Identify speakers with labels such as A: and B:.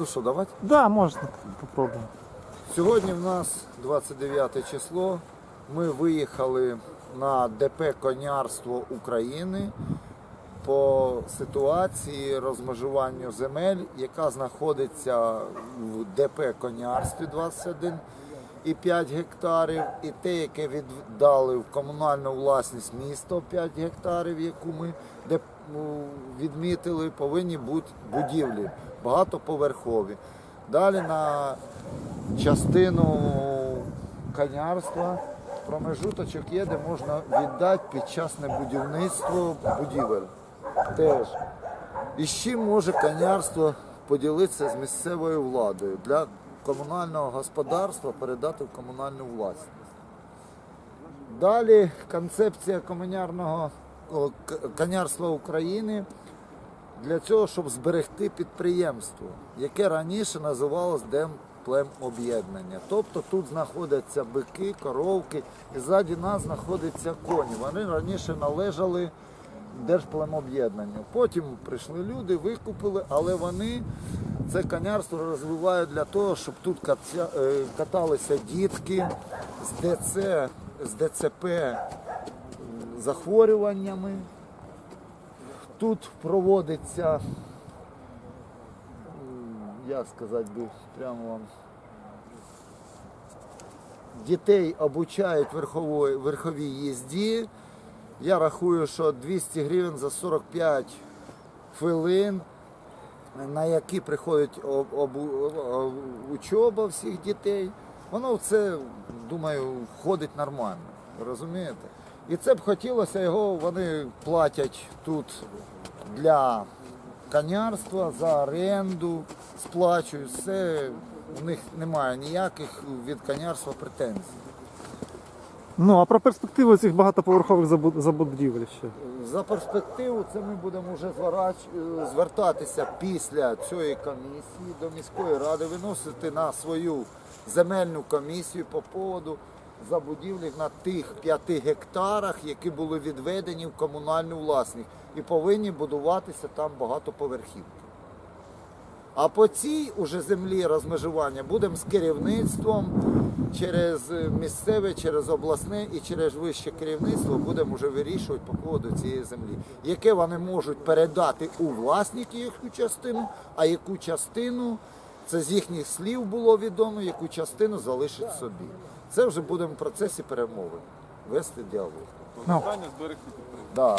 A: Ну що, давайте.
B: Да, можна попробуємо.
A: Сьогодні в нас 29 число. Ми виїхали на ДП Конярство України по ситуації розмежування земель, яка знаходиться в ДП Конярстві 21,5 гектарів, і те, яке віддали в комунальну власність місто 5 гектарів, яку ми де, ну, відмітили, повинні бути будівлі багатоповерхові. Далі на частину конярства промежуточок є, де можна віддати під час будівництва будівель. Теж. І з чим може конярство поділитися з місцевою владою для комунального господарства передати в комунальну власність. Далі концепція комунярного конярства України для цього, щоб зберегти підприємство, яке раніше називалось Демплемоб'єднання. Тобто тут знаходяться бики, коровки, і ззаді нас знаходяться коні. Вони раніше належали Держплемоб'єднанню. Потім прийшли люди, викупили, але вони це конярство розвивають для того, щоб тут е, каталися дітки з ДЦ, з ДЦП захворюваннями. Тут проводиться, як сказати би, прямо вам, дітей обучають верхової, верховій їзді. Я рахую, що 200 гривень за 45 хвилин, на які приходить об, обу- об- учоба всіх дітей. Воно в це, думаю, входить нормально. Розумієте? І це б хотілося його, вони платять тут для конярства, за оренду, сплачують. Все, у них немає ніяких від конярства претензій.
B: Ну, а про перспективу цих багатоповерхових забу- забудівель ще.
A: За перспективу це ми будемо вже е, звертатися після цієї комісії до міської ради, виносити на свою земельну комісію по поводу забудівлі на тих 5 гектарах, які були відведені в комунальну власність, і повинні будуватися там багатоповерхівки. А по цій уже землі розмежування будемо з керівництвом через місцеве, через обласне і через вище керівництво будемо вже вирішувати по поводу цієї землі, яке вони можуть передати у власники їхню частину, а яку частину це з їхніх слів було відомо, яку частину залишить собі. Це вже будемо в процесі перемови вести діалог.
B: Ну.
C: Питання зберегти підприємство.
A: Да.